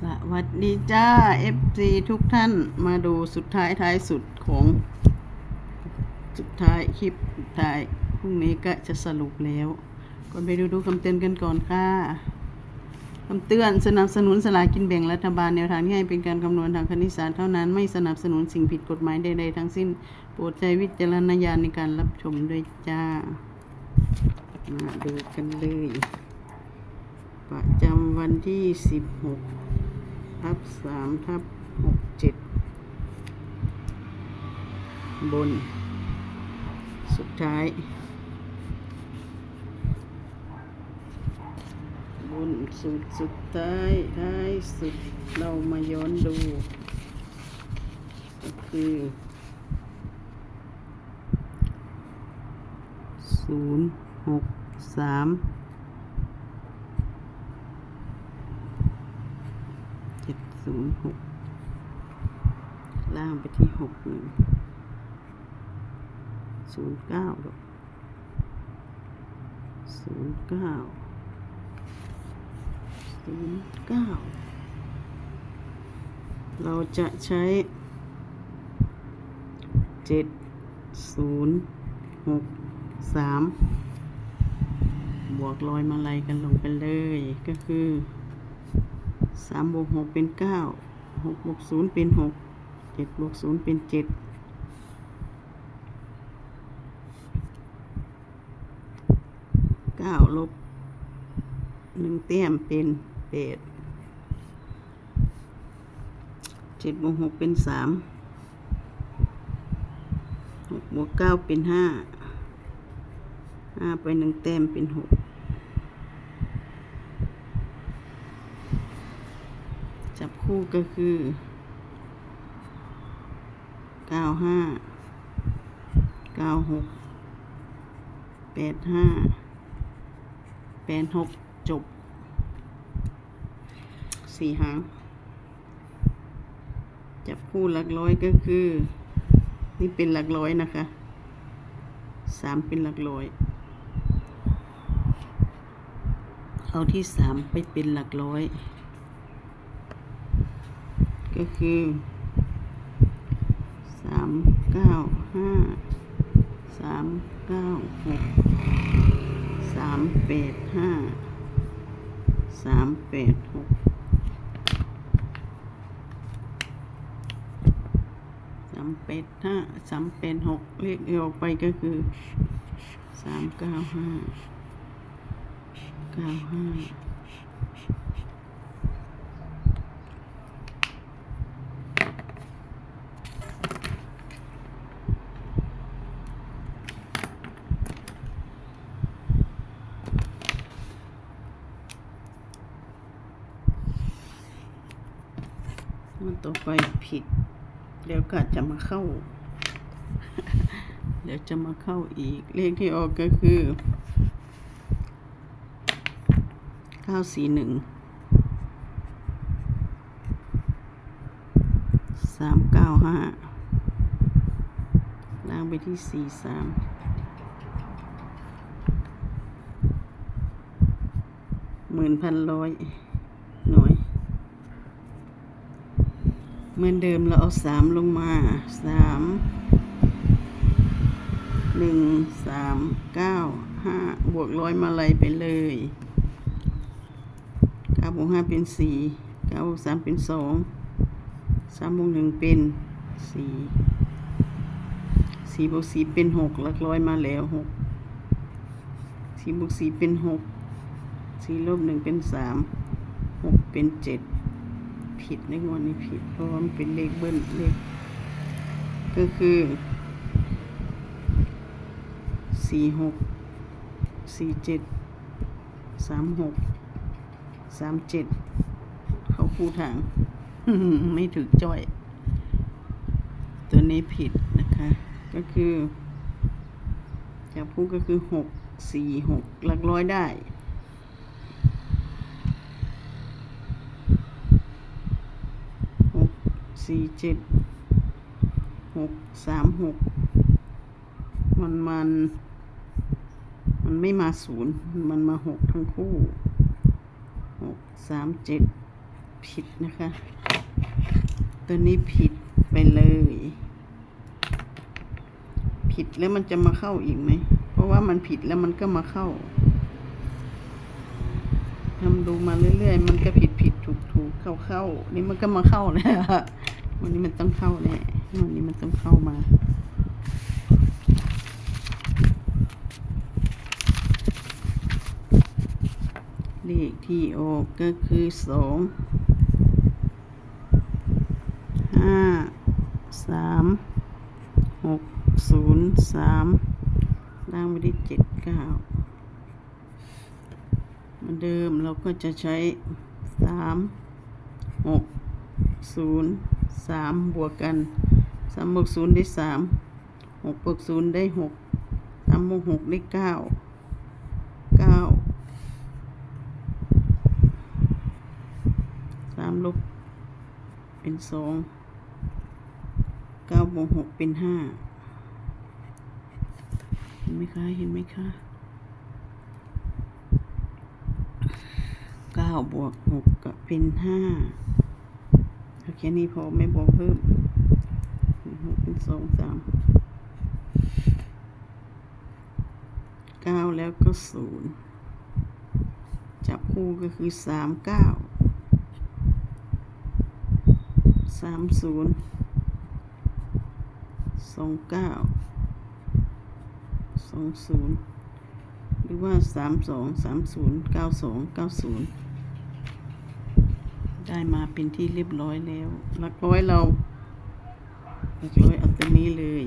สวัสดีจ้า FC ทุกท่านมาดูสุดท้ายท้ายสุดของ สุดท้ายคลิปสุดท้ายพรุ่งนี้ก็จะสรุปแล้วก่อนไปดูดูคำเตือนกันก่อนค่ะคำเตือนสนับสนุนสลากกินแบ่งรัฐบาลแนวทางที่ให้เป็นการคำนวณทางคณิตศาสตร์เท่านั้นไม่สนับสนุนสิ่งผิดกฎหมายใดๆทั้งสิ้น โปรดใช้วิจารณญาณในการรับชมด้วยจ้า มาดูกันเลย ประจำวันที่ 16 ทับ3ทับ67บน สุดท้าย บนสุดสุดท้ายท้ายสุดเรามาย้อนดู ก็คือศูนย์หกสามเจ็ด ศูนย์หกล่างไปที่หกหนึ่งศูนย์เก้าดอกศูนย์เก้าศูนย์เก้าเราจะใช้เจ็ดศูนย์หกสามบวกร้อยมาลัยกันลงไปเลยก็คือ สามบวกหกเป็นเก้าหกบวกศูนย์เป็นหกเจ็ดบวกศูนย์เป็นเจ็ดเก้าลบหนึ่งเต้มเป็นแปดเจ็ดบวกหกเป็นสามหกบวกเก้าเป็นห้าห้าไปหนึ่งแต้มเป็นหก จับ คู่ก็คือเก้าห้าเก้าหกแปดห้าแปดหกจบสี่หาง จับคู่หลักร้อยก็คือ นี่เป็นหลักร้อยนะคะสามเป็นหลักร้อย เอาที่สามไปเป็นหลักร้อย ก็คือสามเก้าห้าสามเก้าหกสามแปดห้าสามแปดหกสามแปดห้าสามแปดหกเลขออกไปก็คือสามเก้าห้าเก้าห้า มันต่อไปผิดเดี๋ยวก็จะมาเข้า เดี๋ยวจะมาเข้าอีก เลขที่ออกก็คือเก้าสี่หนึ่งสามเก้าห้าล่างไปที่สี่สามหมื่นพันร้อยหน่วย เหมือนเดิมเราเอาสามลงมาสามหนึ่งสามเก้าห้าบวกร้อยมาลัยไปเลยเก้าบวกห้าเป็นสี่เก้าบวกสามเป็นสองสามบวกหนึ่งเป็นสี่สี่บวกสี่เป็นหกหลักร้อยมาแล้วหกสี่บวกสี่เป็นหกสี่ลบหนึ่งเป็นสามหกเป็นเจ็ด ผิดในงวดนี้ผิด เพราะว่ามันเป็นเลขเบิ้ลเลขก็คือสี่หกสี่เจ็ดสามหกสามเจ็ดเขาคู่ทาง ไม่ถึกจ้อย ตัวนี้ผิดนะคะ ก็คือจับคู่ก็คือหกสี่หกหลักร้อยได้ หก สี่เจ็ดหกสามหกมันมัน มันไม่มาศูนย์มันมาหกทั้งคู่หกสามเจ็ดผิดนะคะ ตัวนี้ผิดไปเลย ผิดแล้วมันจะมาเข้าอีกไหม เพราะว่ามันผิดแล้วมันก็มาเข้าทำดูมาเรื่อยๆ มันก็ผิดผิดถูกถูกเข้าเข้านี่มันก็มาเข้าแล้ว วันนี้มันต้องเข้าแน่วันนี้มันต้องเข้ามาเลขที่ออกก็คือสองห้าสามหกศูนย์สามล่างไปที่เจ็ดเก้าเหมือนเดิมเราก็จะใช้สามหกศูนย์ สามบวกกันสามบวกศูนย์ได้สามหกบวกศูนย์ได้หกสามบวกหกได้เก้าเก้าสามลบเป็นสองเก้าบวกหกเป็นห้าเห็นไหมคะ เห็นไหมคะเก้าบวกหกก็เป็นห้าเอา แค่นี้พอไม่บวกเพิ่มเป็นสองสามเก้าแล้วก็ศูนย์จับคู่ก็คือสามเก้าสามศูนย์สองเก้าสองศูนย์หรือว่าสามสองสามศูนย์เก้าสองเก้าศูนย์ ได้มาเป็นที่เรียบร้อยแล้วหลักร้อยเราหลักร้อยเอาตัวนี้เลย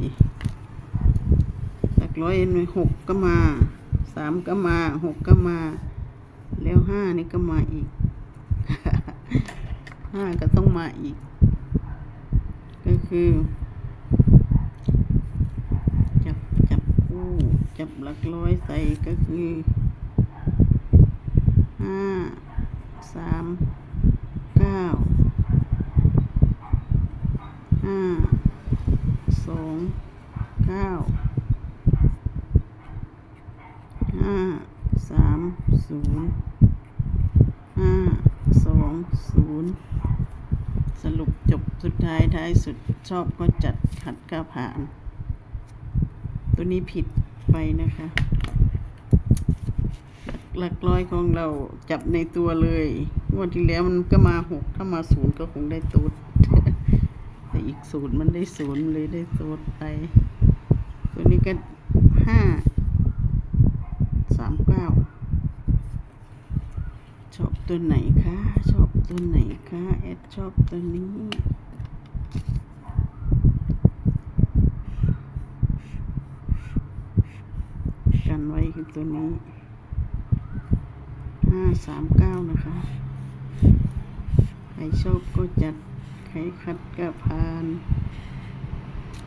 หลักร้อยหน่วยหกก็มาสามก็มาหกก็มา แล้วห้านี่ก็มาอีกห้าก็ต้องมาอีก ก็คือจับจับคู่จับหลักร้อยใส่ก็คือห้าสาม ก้าห้าสองเก้าห้าสามศูนย์ห้าสองศูนย์สรุปจบสุดท้ายท้ายสุดชอบก็จัดขัดก็ผ่าน ตัวนี้ผิดไปนะคะ หลักร้อยของเราจับในตัวเลยงวดที่แล้วมันก็มาหกถ้ามาศูนย์ก็คงได้ตูดแต่อีกศูนย์มันได้ศูนย์เลยได้ตูดไป ตัวนี้ก็ห้าสามเก้าชอบตัวไหนคะชอบตัวไหนคะแอดชอบตัวนี้กันไว้คือตัวนี้ ห้าสามเก้านะคะ ใครชอบก็จัด ใครคัดก็ผ่าน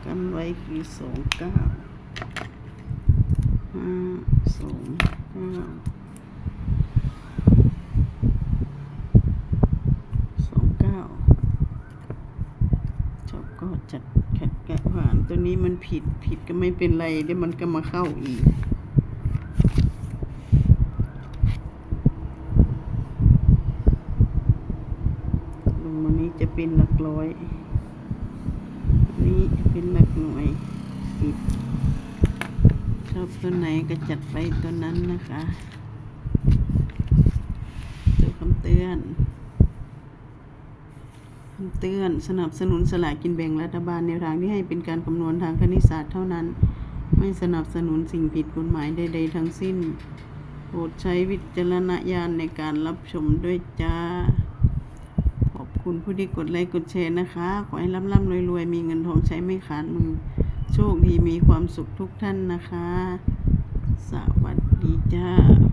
กันไว้คือสองเก้าห้าสองเก้าสองเก้าชอบก็จัดขัดแกะผ่าน ตัวนี้มันผิดผิดก็ไม่เป็นไรเดี๋ยวมันก็มาเข้าอีก ลงมานี้จะ เป็นหลักร้อย อันนี้เป็นหลักหน่วยสิบชอบตัวไหนก็จัดไปตัวนั้นนะคะดูคำเตือนคำเตือนสนับสนุนสลากกินแบ่งรัฐบาลในทางที่ให้เป็นการคำนวณทางคณิตศาสตร์เท่านั้น ไม่สนับสนุนสิ่งผิดกฎหมายใดๆทั้งสิ้นโปรดใช้วิจารณญาณในการรับชมด้วยจ้า คุณผู้ที่กดไลค์กดแชร์นะคะ ขอให้ร่ำร่ำรวยรวยๆมีเงินทองใช้ไม่ขาดมือ โชคดีมีความสุขทุกท่านนะคะ สวัสดีจ้า